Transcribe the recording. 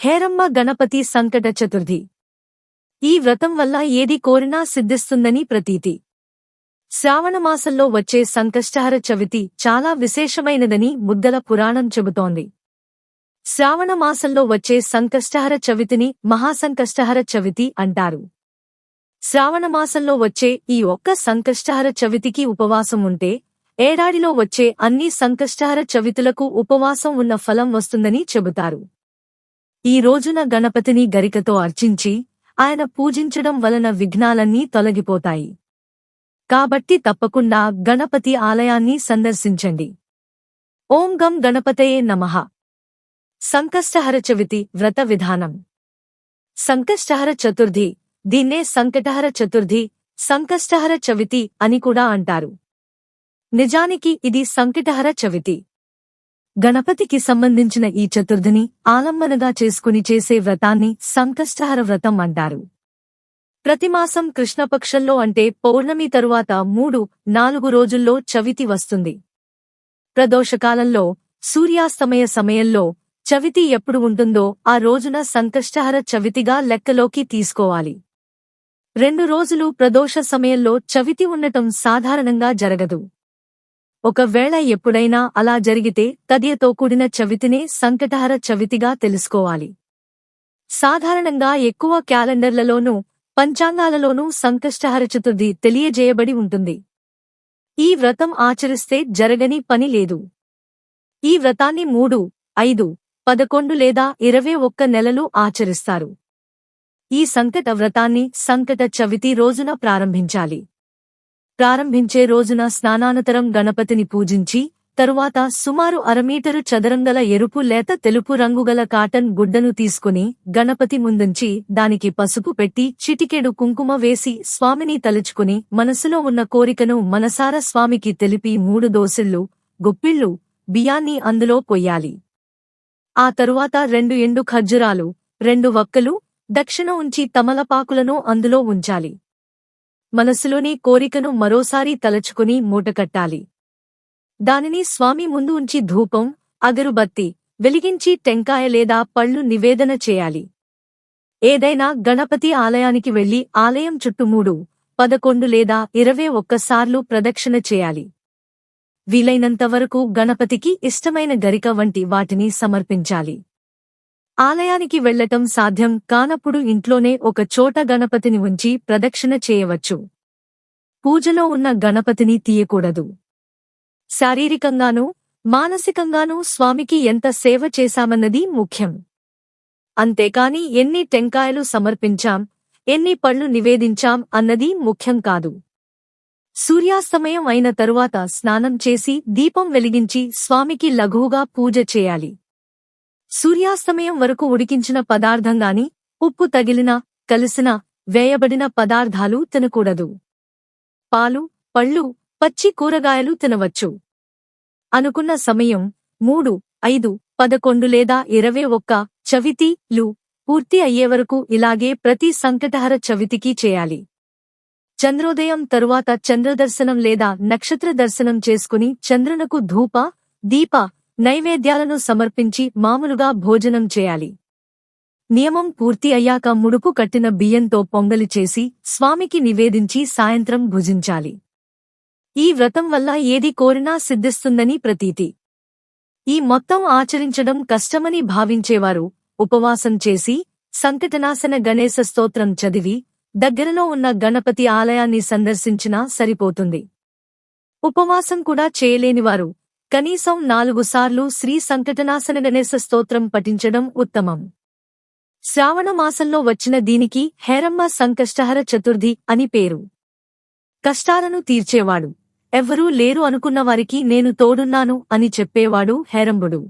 హేరమ్మ గణపతి సంకట చతుర్థి. ఈ వ్రతం వల్ల ఏది కోరినా సిద్ధిస్తుందని ప్రతీతి. శ్రావణమాసంలో వచ్చే సంకష్టహర చవితి చాలా విశేషమైనదని ముద్దల పురాణం చెబుతోంది. శ్రావణమాసంలో వచ్చే సంకష్టహర చవితిని మహాసంకష్టహర చవితి అంటారు. శ్రావణమాసంలో వచ్చే ఈ ఒక్క సంకష్టహర చవితికి ఉపవాసం ఉంటే ఏడాదిలో వచ్చే అన్ని సంకష్టహర చవితులకు ఉపవాసం ఉన్న ఫలం వస్తుందని చెబుతారు. ఈ రోజున గణపతిని గరికతో అర్చించి ఆయన పూజించడం వలన విఘ్నాలన్నీ తొలగిపోతాయి. కాబట్టి తప్పకుండా గణపతి ఆలయాన్ని సందర్శించండి. ఓం గం గణపతయే నమః. సంకష్టహర చవితి వ్రత విధానం. సంకష్టహర చతుర్థి దీన్నే సంకటహర చతుర్థి సంకష్టహర చవితి అని కూడా అంటారు. నిజానికి ఇది సంకటహర చవితి. గణపతికి సంబంధించిన ఈ చతుర్థిని ఆలంబనగా చేసుకుని చేసే వ్రతాన్ని సంకష్టహర వ్రతం అంటారు. ప్రతిమాసం కృష్ణపక్షంలో అంటే పౌర్ణమి తరువాత మూడు నాలుగు రోజుల్లో చవితి వస్తుంది. ప్రదోషకాలంలో సూర్యాస్తమయ సమయంలో చవితి ఎప్పుడు ఉంటుందో ఆ రోజున సంకష్టహర చవితిగా లెక్కలోకి తీసుకోవాలి. రెండు రోజులు ప్రదోష సమయంలో చవితి ఉండటం సాధారణంగా జరగదు. ఒకవేళ ఎప్పుడైనా అలా జరిగితే తదియతో కూడిన చవితినే సంకటహర చవితిగా తెలుసుకోవాలి. సాధారణంగా ఎక్కువ క్యాలెండర్లలోనూ పంచాంగాలలోనూ సంకష్టహర చతుర్థి తెలియజేయబడి ఉంటుంది. ఈ వ్రతం ఆచరిస్తే జరగని పని లేదు. ఈ వ్రతాన్ని మూడు ఐదు పదకొండు లేదా ఇరవై ఒక్క నెలలు ఆచరిస్తారు. ఈ సంకట వ్రతాన్ని సంకట చవితి రోజున ప్రారంభించాలి. ప్రారంభించే రోజున స్నానానంతరం గణపతిని పూజించి తరువాత సుమారు అరమీటరు చదరంగల ఎరుపు లేత తెలుపు రంగుగల కాటన్ గుడ్డను తీసుకుని గణపతి ముందుంచి దానికి పసుపు పెట్టి చిటికెడు కుంకుమ వేసి స్వామిని తలుచుకుని మనసులో ఉన్న కోరికను మనసార స్వామికి తెలిపి మూడు దోసిళ్ళు గుప్పిళ్ళు బియ్యాన్ని అందులో పొయ్యాలి. ఆ తరువాత రెండు ఎండు ఖర్జురాలు రెండు వక్కలు దక్షిణ ఉంచి తమలపాకులను అందులో ఉంచాలి. మనసులోని కోరికను మరోసారి తలచుకుని మూటకట్టాలి. దానిని స్వామి ముందు ఉంచి ధూపం అగరుబత్తి వెలిగించి టెంకాయ లేదా పళ్ళు నివేదన చేయాలి. ఏదైనా గణపతి ఆలయానికి వెళ్ళి ఆలయం చుట్టూ మూడు పదకొండు లేదా ఇరవై ఒక్కసార్లు ప్రదక్షిణ చేయాలి. వీలైనంతవరకు గణపతికి ఇష్టమైన గరిక వంటి వాటిని సమర్పించాలి. ఆలయానికి వెళ్ళటం సాధ్యం కానప్పుడు ఇంట్లోనే ఒక చోట గణపతిని ఉంచి ప్రదక్షిణ చేయవచ్చు. పూజలో ఉన్న గణపతిని తీయకూడదు. శారీరకంగానూ మానసికంగానూ స్వామికి ఎంత సేవ చేశామన్నది ముఖ్యం. అంతేకాని ఎన్ని టెంకాయలు సమర్పించాం ఎన్ని పళ్ళు నివేదించాం అన్నది ముఖ్యం కాదు. సూర్యాస్తమయం అయిన తరువాత స్నానం చేసి దీపం వెలిగించి స్వామికి లఘువుగా పూజ చేయాలి. సూర్యాస్తమయం వరకు ఉడికించిన పదార్థంగాని ఉప్పు తగిలిన కలిసిన వేయబడిన పదార్థాలు తినకూడదు. పాలు పళ్ళు పచ్చి కూరగాయలు తినవచ్చు. అనుకున్న సమయం మూడు ఐదు పదకొండు లేదా ఇరవై ఒక్క చవితి లు పూర్తి అయ్యేవరకు ఇలాగే ప్రతి సంకటహర చవితికి చేయాలి. చంద్రోదయం తరువాత చంద్రదర్శనం లేదా నక్షత్ర దర్శనం చేసుకుని చంద్రునకు ధూప దీప నైవేద్యాలను సమర్పించి మామూలుగా భోజనం చేయాలి. నియమం పూర్తి అయ్యాక ముడుపు కట్టిన బియ్యంతో పొంగలి చేసి స్వామికి నివేదించి సాయంత్రం భుజించాలి. ఈ వ్రతం వల్ల ఏది కోరినా సిద్ధిస్తుందని ప్రతీతి. ఈ మొత్తం ఆచరించడం కష్టమని భావించేవారు ఉపవాసం చేసి సంకటనాశన గణేశ స్తోత్రం చదివి దగ్గరలో ఉన్న గణపతి ఆలయాన్ని సందర్శించినా సరిపోతుంది. ఉపవాసం కూడా చేయలేనివారు కనీసం నాలుగు సార్లు శ్రీ సంకటనాశన గణేశ స్తోత్రం పఠించడం ఉత్తమం. శ్రావణ మాసంలో వచ్చిన దీనికి హేరమ్మ సంకష్టహర చతుర్థి అని పేరు. కష్టాలను తీర్చేవాడు. ఎవ్వరూ లేరు అనుకున్నవారికి నేను తోడున్నాను అని చెప్పేవాడు హేరంబుడు.